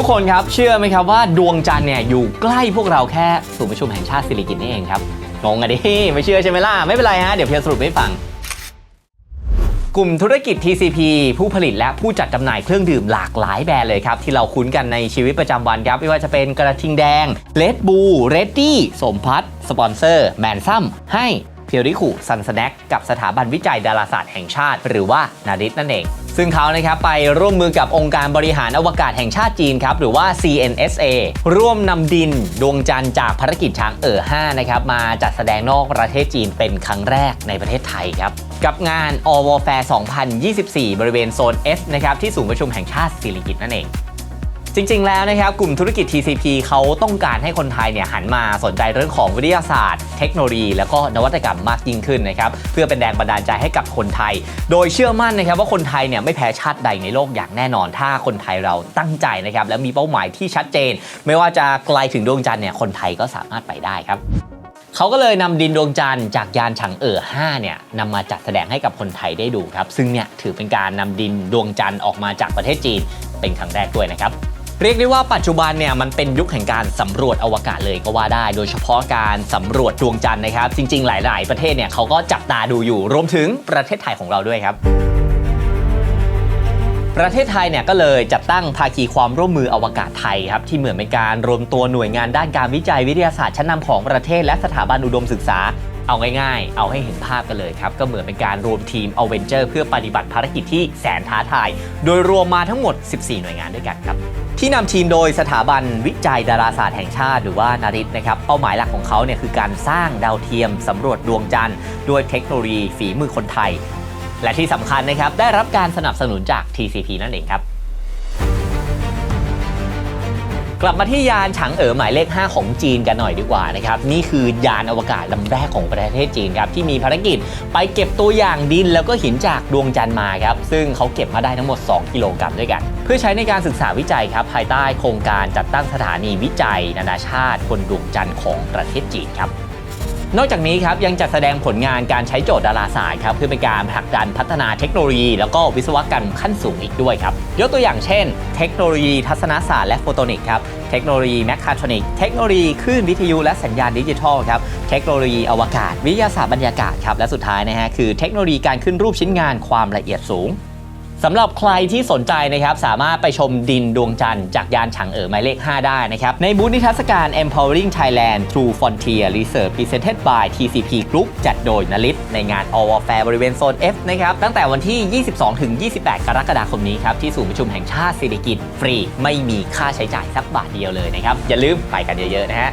ทุกคนครับเชื่อไหมครับว่าดวงจันทร์เนี่ยอยู่ใกล้พวกเราแค่ศูนย์ประชุมแห่งชาติสิริกิติ์นี่เองครับงงอะดิไม่เชื่อใช่ไหมล่ะไม่เป็นไรฮะเดี๋ยวเพียรสรุปให้ฟัง กลุ่มธุรกิจ TCP ผู้ผลิตและผู้จัดจำหน่ายเครื่องดื่มหลากหลายแบรนด์เลยครับ ที่เราคุ้นกันในชีวิตประจำวันครับ ไม่ว่าจะเป็นกระทิงแดงเลดบูเรดดี้สมพัฒน์สปอนเซอร์ แมนซัมให้เพียวริคุซันสแน็คกับสถาบันวิจัยดาราศาสตร์แห่งชาติ หรือว่านาริตนั่นเอง ซึ่งเขานะครับไปร่วมมือกับองค์การบริหารอวกาศแห่งชาติจีนครับหรือว่า CNSA ร่วมนำดินดวงจันทร์จากภารกิจช้างเอ๋อ5นะครับมาจัดแสดงนอกประเทศจีนเป็นครั้งแรกในประเทศไทยครับกับงาน a l w a r Fair 2024 บริเวณโซน S นะครับที่ศูนย์ประชุมแห่งชาติสิริกิติ์นั่นเอง จริง ๆ แล้วนะครับกลุ่มธุรกิจ TCP เขาต้องการให้คนไทยเนี่ยหันมาสนใจเรื่องของวิทยาศาสตร์ เทคโนโลยี แล้วก็นวัตกรรมมากยิ่งขึ้นนะครับเพื่อเป็นแรงบันดาลใจให้กับคนไทย โดยเชื่อมั่นนะครับว่าคนไทยเนี่ยไม่แพ้ชาติใดในโลกอย่างแน่นอน ถ้าคนไทยเราตั้งใจนะครับและมีเป้าหมายที่ชัดเจน ไม่ว่าจะไกลถึงดวงจันทร์เนี่ยคนไทยก็สามารถไปได้ครับเขาก็เลยนำดินดวงจันทร์จากยานฉางเอ๋อ5เนี่ยนำมาจัดแสดงให้กับคนไทยได้ดูครับ ซึ่งเนี่ยถือเป็นการนำดินดวงจันทร์ออกมาจากประเทศจีนเป็นครั้งแรกด้วยนะครับ เรียกได้ว่าปัจจุบันเนี่ยมันเป็นยุคแห่งการสำรวจอวกาศเลยก็ว่าได้ โดยเฉพาะการสำรวจดวงจันทร์นะครับ จริง ๆ หลาย ๆ ประเทศเนี่ยเขาก็จับตาดูอยู่รวมถึงประเทศไทยของเราด้วยครับประเทศไทยเนี่ยก็เลยจัดตั้งภาคีความร่วมมืออวกาศไทยครับที่เหมือนเป็นการรวมตัวหน่วยงานด้านการวิจัยวิทยาศาสตร์ชั้นนำของประเทศและสถาบันอุดมศึกษา เอาง่ายๆ เอาให้เห็นภาพกันเลยครับ ก็เหมือนเป็นการรวมทีมเอเวนเจอร์เพื่อปฏิบัติภารกิจที่แสนท้าทาย โดยรวมมาทั้งหมด 14 หน่วยงานด้วยกันครับ ที่นำทีมโดยสถาบันวิจัยดาราศาสตร์แห่งชาติหรือว่านาริตนะครับ เป้าหมายหลักของเขาเนี่ยคือการสร้างดาวเทียมสำรวจดวงจันทร์ด้วยเทคโนโลยีฝีมือคนไทย และที่สำคัญนะครับได้รับการสนับสนุนจาก TCP นั่นเองครับ กลับมาที่ยานฉางเอ๋อหมายเลข 5 ของจีนกันหน่อยดีกว่านะครับนี่คือยานอวกาศลำแรกของประเทศจีนครับที่มีภารกิจไปเก็บตัวอย่างดินแล้วก็หินจากดวงจันทร์มาครับซึ่งเขาเก็บมาได้ทั้งหมด 2 กิโลกรัมด้วยกัน เพื่อใช้ในการศึกษาวิจัยครับภายใต้โครงการจัดตั้งสถานีวิจัย นานาชาติบนดวงจันทร์ของประเทศจีนครับ นอกจากนี้ครับยังจัดแสดงผลงานการใช้โจทย์ดาราศาสตร์ครับเพื่อเป็นการผลักดันพัฒนาเทคโนโลยี แล้วก็วิศวกรรมขั้นสูงอีกด้วยครับยกตัวอย่างเช่น เทคโนโลยีทัศนศาสตร์และโฟโตนิกครับเทคโนโลยีแมคคาทรอนิกเทคโนโลยีคลื่นวิทยุและสัญญาณดิจิทัลครับเทคโนโลยีอวกาศ วิทยาศาสตร์บรรยากาศครับและสุดท้ายนะฮะคือเทคโนโลยีการขึ้นรูปชิ้นงานความละเอียดสูง สำหรับใครที่สนใจนะครับสามารถไปชมดินดวงจันทร์จากยานฉางเอ๋อหมายเลข 5 ได้นะครับ ในบูธนิทรรศการ Empowering Thailand True Frontier Research Presented by TCP Group จัดโดยนลิศในงาน All War Fair บริเวณโซน F นะครับ ตั้งแต่วันที่ 22 ถึง 28 กรกฎาคมนี้ครับ ที่ศูนย์ประชุมแห่งชาติสิริกิติ์ฟรี ไม่มีค่าใช้จ่ายสักบาทเดียวเลยนะครับ อย่าลืมไปกันเยอะๆนะฮะ